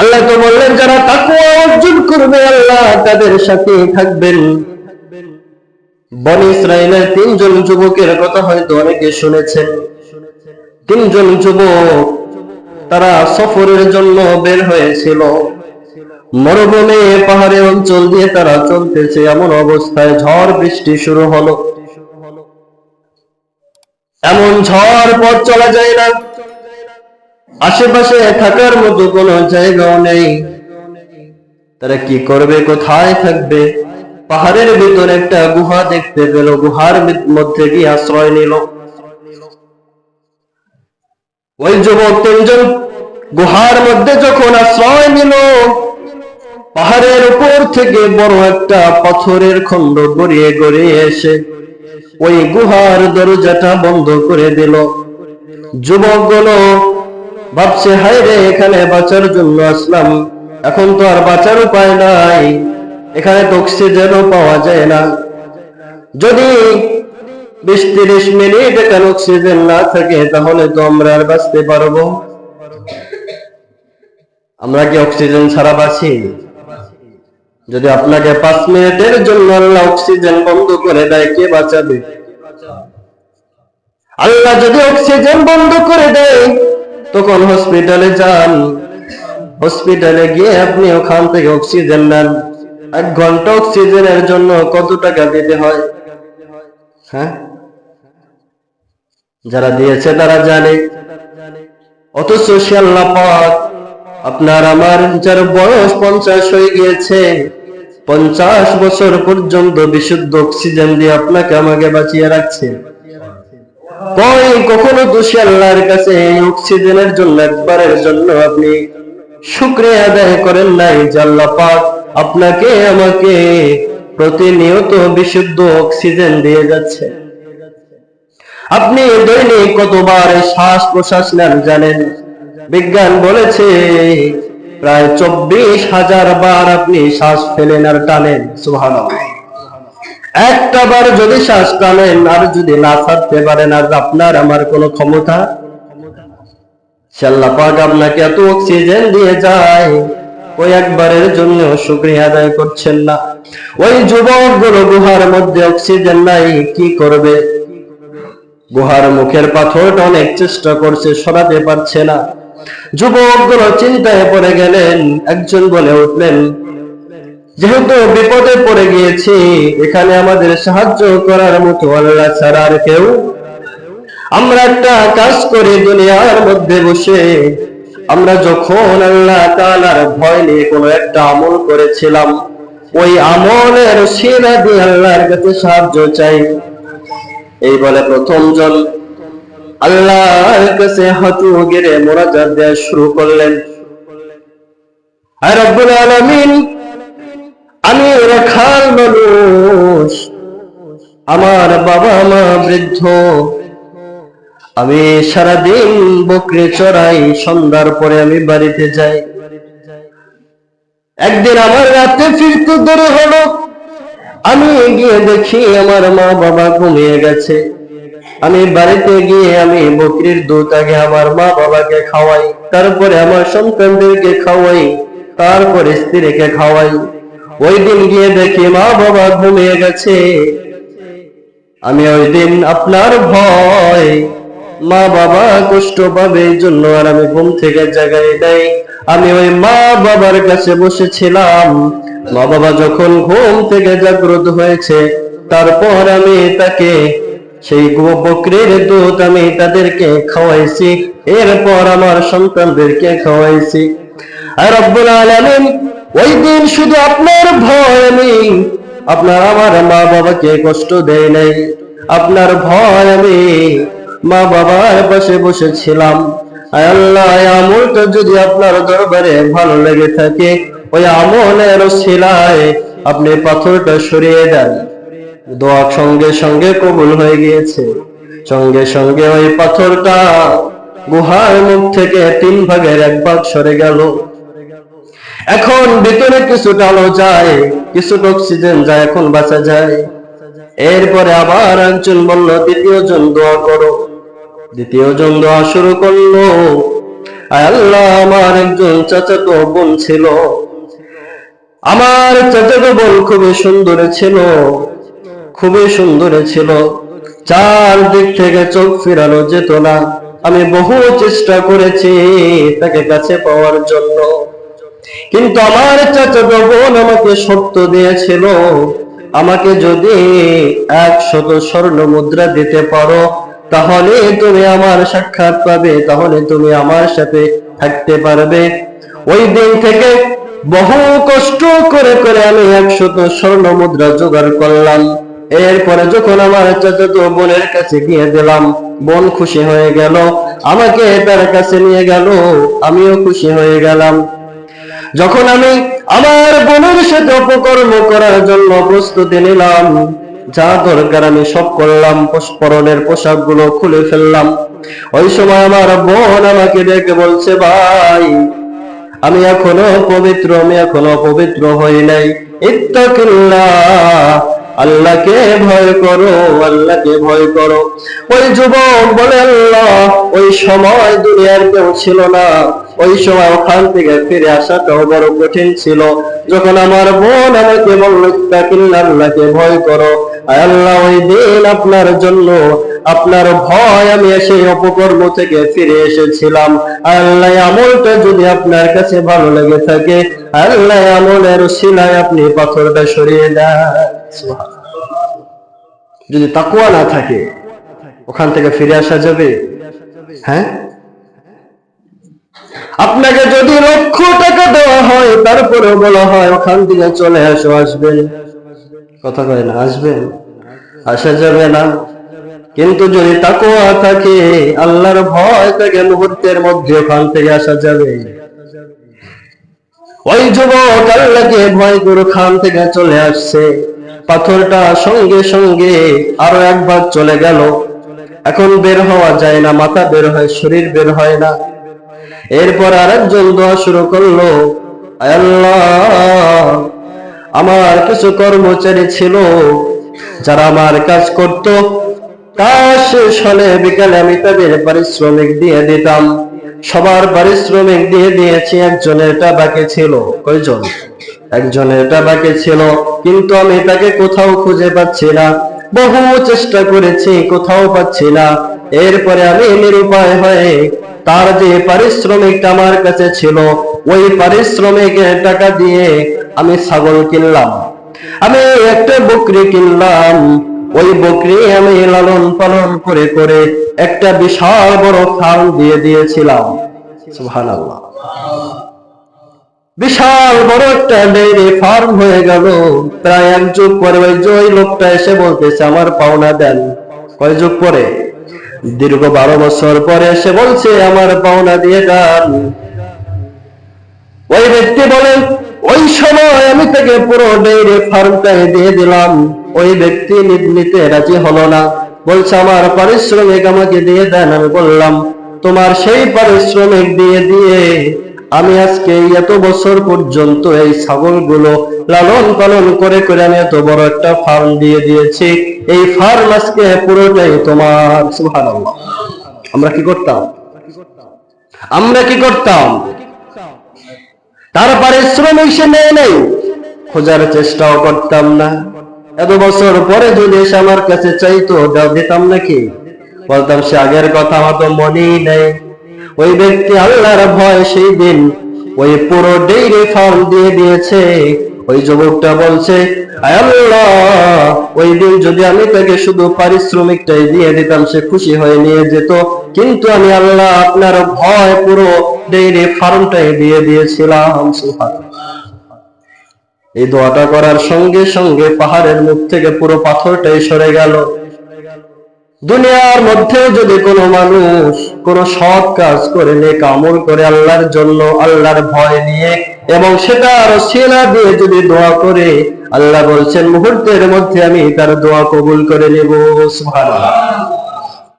আল্লাহ তো বললেন, যারা তাকুয়া অর্জন করবে, আল্লাহ তাদের সাথে থাকবেন। বন ইসরায়েলের তিনজন যুবকের কথা হয়তো অনেকে শুনেছেন। তিনজন যুবক তারা সফরের জন্য বের হয়েছিল। মরুভূমি, পাহাড়ি অঞ্চল দিয়ে তারা চলতেছে, এমন অবস্থায় ঝড় বৃষ্টি শুরু হলো। এমন ঝড় পথ চলা যায় না। আশেপাশে থাকার মতো কোনো জায়গাও নেই। তারা কি করবে, কোথায় থাকবে? পাহাড়ের ভিতরে একটা গুহা দেখতে পেল, গুহার মধ্যে গিয়ে আশ্রয় নিল। ওই যুবক তিনজন গুহার মধ্যে যখন আশ্রয় নিল, পাহাড়ের উপর থেকে বড় একটা পাথরের খণ্ড গড়িয়ে গড়িয়ে এসে ওই গুহার দরজাটা বন্ধ করে দিল। যুবকগুলো ভাবছে, হায় রে, এখানে বাঁচার জন্য আসলাম। এখন তো আর বাঁচার উপায় নাই। এখানে তো অক্সিজেনও পাওয়া যায় না। যদি বিশ তিরিশ মিনিট এখানে অক্সিজেন না থাকে, তাহলে তো আমরা আর বাঁচতে পারব। আমরা কি অক্সিজেন ছাড়া বাঁচি? যদি আপনাকে পাঁচ মিনিটের জন্য আল্লাহ অক্সিজেন বন্ধ করে দেয়, কে বাঁচাবে? আল্লাহ যদি অক্সিজেন বন্ধ করে দেয় তখন হসপিটালে যান। হসপিটালে গিয়ে আপনি ওখান থেকে অক্সিজেন নেন। এক ঘণ্টা অক্সিজেনের জন্য কত টাকা দিতে হয়? হ্যাঁ? যারা দিয়েছে তারা জানে। অথচ সে আল্লাহ পাক, আপনার আমার যার বয়স পঞ্চাশ হয়ে গিয়েছে, পঞ্চাশ বছর পর্যন্ত বিশুদ্ধ অক্সিজেন দিয়ে আপনাকে আমাকে বাঁচিয়ে রাখছে। কই, কখনো দোষী আল্লাহর কাছে এই অক্সিজেনের জন্য, একবারের জন্য আপনি শুক্রিয়া আদায় করেন নাই আল্লাহ পাক আপনাকে, আমাকে প্রতিনিয়ত বিশুদ্ধ অক্সিজেন দিয়ে যাচ্ছে। আপনি দৈনিক কতবার শ্বাস প্রশ্বাস নেন জানেন? বিজ্ঞান বলেছে, প্রায় চব্বিশ হাজার বার আপনি শ্বাস ফেলেন আর টানেন একটা বার যদি শ্বাস টানেন, আর যদি না ছাড়তে পারেন, আর আপনার আমার কোনো ক্ষমতা? পাক আপনাকে এত অক্সিজেন দিয়ে যায় ওই একবারের জন্য আদায় করছেন না। ওই যুবকগুলো গুহার মধ্যে অক্সিজেন নাই, কি করবে? গুহার মুখের পাথরটা অনেক চেষ্টা করছে, সরাতে পারছে না। যুবকগুলো চিন্তায় পড়ে গেলেন, একজন বলে উঠলেন যেহেতু বিপদে পড়ে গিয়েছি, এখানে আমাদের সাহায্য করার মতো আল্লাহ ছাড়া আর কেউ আমরা একটা কাজ করি দুনিয়ার মধ্যে বসে। আমরা যখন আল্লাহ তাআলার ভয় নিয়ে কোনো একটা আমল করেছিলাম, ওই আমলের সেরা দিয়ে আল্লাহর কাছে সাহায্য চাই। এই বলে প্রথম জন আল্লাহর কাছে হাঁটু গেড়ে মোনাজাত দেওয়া শুরু করলেন। আর রব্বুল আলামিন আমি রাখাল মানুষ। আমার বাবা মা বৃদ্ধ। আমি সারাদিন বকরি চড়াই, সন্ধ্যার পরে আমি বাড়িতে যাই। একদিন আমার রাতে ফিরতে দেরি হলো। আমি গিয়ে দেখি আমার মা বাবা ঘুমিয়ে গেছে। আমি বাড়িতে গিয়ে আমি বকরির দুধ আগে আমার মা বাবাকে খাওয়াই, তারপরে আমার সন্তানদেরকে খাওয়াই, তারপরে স্ত্রীকে খাওয়াই। ওই দিন গিয়ে দেখি মা বাবা ঘুমিয়ে গেছে। আমি ওই দিন আপনার ভয়, মা বাবা কষ্ট পাবে জন্য আর আমি ঘুম থেকে জাগাই দেয় আমি ওই মা বাবার কাছে বসেছিলাম। মা বাবা যখন ঘুম থেকে জাগ্রত হয়েছে, তারপর আমি তাকে সেই গো বকরির দুধ আমি তাদেরকে খাওয়াইছি। এরপর আমার সন্তানদেরকে খাওয়াইছি। আর রব্বুল আলামিন ওই দিন শুধু আপনার ভয় আমি আপনার আমার মা বাবাকে কষ্ট দেয় নাই। আপনার ভয় আমি মা বাবার পাশে বসেছিলাম। আল্লাহ আমলটা যদি আপনার দরবারে ভালো লেগে থাকে, ওই আমলের শিলায় আপনি পাথরটা সরিয়ে দেন। দোয়া সঙ্গে সঙ্গে কবুল হয়ে গিয়েছে। সঙ্গে সঙ্গে ওই পাথরটা গুহার মুখ থেকে তিন ভাগের এক ভাগ সরে গেল। এখন ভিতরে কিছুটা আলো যায় কিছুটা অক্সিজেন যায়, এখন বাঁচা যায়। এরপরে আবার একজন বলল, দ্বিতীয় জন দোয়া করো। দ্বিতীয় জন দোয়া শুরু করল। আল্লাহ, আমার একজন চাচাতো বোন ছিল। আমার চাচাতো বোন খুবই সুন্দর ছিল, খুবই সুন্দর ছিল। চার দিক থেকে চোখ ফিরানো যেত না। আমি বহু চেষ্টা করেছি তাকে কাছে পাওয়ার জন্য। কিন্তু আমার চাচাতো বোন আমাকে সত্য দিয়েছিল, আমাকে যদি একশত স্বর্ণ মুদ্রা দিতে পারো, তাহলে তুমি আমার সাক্ষাৎ পাবে, তাহলে তুমি আমার সাথে থাকতে পারবে। ওই দিন থেকে বহু কষ্ট করে করে আমি একশত স্বর্ণ মুদ্রা জোগাড় করলাম। এরপরে যখন আমার চাচাতো বোনের কাছে গিয়ে দিলাম, বোন খুশি হয়ে গেল, আমাকে তার কাছে নিয়ে গেল, আমিও খুশি হয়ে গেলাম। যখন আমি আমার বোনের সাথে অপকর্ম করার জন্য প্রস্তুতি নিলাম, যা দরকার আমি সব করলাম পরনের পোশাকগুলো খুলে ফেললাম। ওই সময় আমার বোন আমাকে ডেকে বলছে, ভাই, আমি এখনও পবিত্র, আমি এখনও পবিত্র হই নাই। ইত্তাকিল্লাহ, আল্লাহকে ভয় করো, আল্লাহকে ভয় করো। ওই যুবক বলে, আল্লাহ, ওই সময় দুনিয়ার কেউ ছিল না। ওই সময় ওখান থেকে ফিরে আসাটাও বড় কঠিন ছিল। যখন আমার বোন আমাকে বলল আল্লাহকে ভয় করো। আল্লাহ, ওই দিন আপনার জন্য, আপনার ভয়, আমি সেই অপকর্ম থেকে ফিরে এসেছিলাম। আল্লাহ আমলটা যদি আপনার কাছে ভালো লেগে থাকে আল্লাহ আমলের শিলায় আপনি পাথরটা সরিয়ে দেন। যদি তাকুয়া না থাকে, ওখান থেকে ফিরে আসা যাবে? হ্যাঁ? আপনাকে যদি লক্ষ টাকা দেওয়া হয় তারপরে বলা হয়, ওখান থেকে চলে আসো আসবেন কথা কয় না আসবেন আসা যাবে না। কিন্তু যদি তাকুয়া থাকে, আল্লাহর ভয় থাকে, মুহূর্তের মধ্যে ওখান থেকে আসা যাবে। ওই যুবক আল্লাহকে ভয় করে খান থেকে চলে আসছে। পাথরটা সঙ্গে সঙ্গে আরও একবার চলে গেল। এখন বের হওয়া যায় না, মাথা বের হয়, শরীর বের হয় না। এরপর আরেকজন দোয়া শুরু করল আল্লাহ, আমার কিছু কর্মচারী ছিল যারা আমার কাজ করত। আমি তাদের পারিশ্রমিক দিয়ে দিতাম। সবার পারিশ্রমিক দিয়ে দিয়েছি একজনের এটা বাকি ছিল। কয়জন? একজনের এটা বাকি ছিল, কিন্তু আমি তাকে কোথাও খুঁজে পাচ্ছি না। বহু চেষ্টা করেছি, কোথাও পাচ্ছি না। এরপরে আমি নিরুপায় হয়ে তার যে পারিশ্রমিকটা আমার কাছে ছিল, ওই পারিশ্রমিকের টাকা দিয়ে আমি ছাগল কিনলাম। আমি একটা বকরি কিনলাম। ওই বকরি আমি লালন পালন করে করে একটা বিশাল বড় ফার্ম দিয়ে দিয়েছিলাম। বিশাল বড় একটা ডেইরি ফার্ম হয়ে গেল। প্রায় এক যুগ পরে ওই লোকটা এসে বলতেছে, আমার পাওনা দেন। কয় যুগ পরে? দীর্ঘ বারো বছর পরে এসে বলছে, আমার পাওনা দিয়ে দেন ওই ব্যক্তি বলেন ওই সময় আমি তাকে পুরো ডেইরি ফার্মটাই দিয়ে দিলাম। ওই ব্যক্তি নিতে রাজি হলো না। বলছে, আমার পারিশ্রমিক আমাকে দিয়ে দেন, আমি বললাম, তোমার সেই পারিশ্রমিক দিয়ে দিয়ে আমি আজকে এত বছর পর্যন্ত এই ছাগলগুলো লালন পালন করে করে আমি এত বড় একটা ফার্ম দিয়ে দিয়েছি। এই ফার্ম আজকে পুরোটাই তোমার আমরা কি করতাম? আমরা কি করতাম? তার পারিশ্রমিক সে নেই নেই। খোঁজার চেষ্টাও করতাম না। এত বছর পরে যদি এসে আমার কাছে চাইতো দিতাম নাকি? বলতাম, সে আগের কথা আমার তো মনেই নেই। ওই ব্যক্তি আল্লাহর ভয়, সেই দিন ওই পুরো ডেইরি ফার্ম দিয়ে দিয়েছে। ওই যুবকটা বলছে ওই দিন যদি আমি তাকে শুধু পারিশ্রমিকটাই দিয়ে দিতাম, সে খুশি হয়ে নিয়ে যেত। কিন্তু আমি আল্লাহ আপনার ভয় পুরো ডেইরি ফার্মটাই দিয়ে দিয়েছিলাম, সুবহানাল্লাহ। এই দোয়াটা করার সঙ্গে সঙ্গে পাহাড়ের মুখ থেকে পুরো পাথরটাই সরে গেল। দুনিয়ার মধ্যে যদি কোনো মানুষ কোনো সৎ কাজ করে, নেক আমল করে আল্লাহর জন্য আল্লাহর ভয় নিয়ে এবং সেটা আরও সেনা দিয়ে যদি দোয়া করে, আল্লাহ বলছেন, মুহূর্তের মধ্যে আমি তার দোয়া কবুল করে নেব। সুবহানাল্লাহ।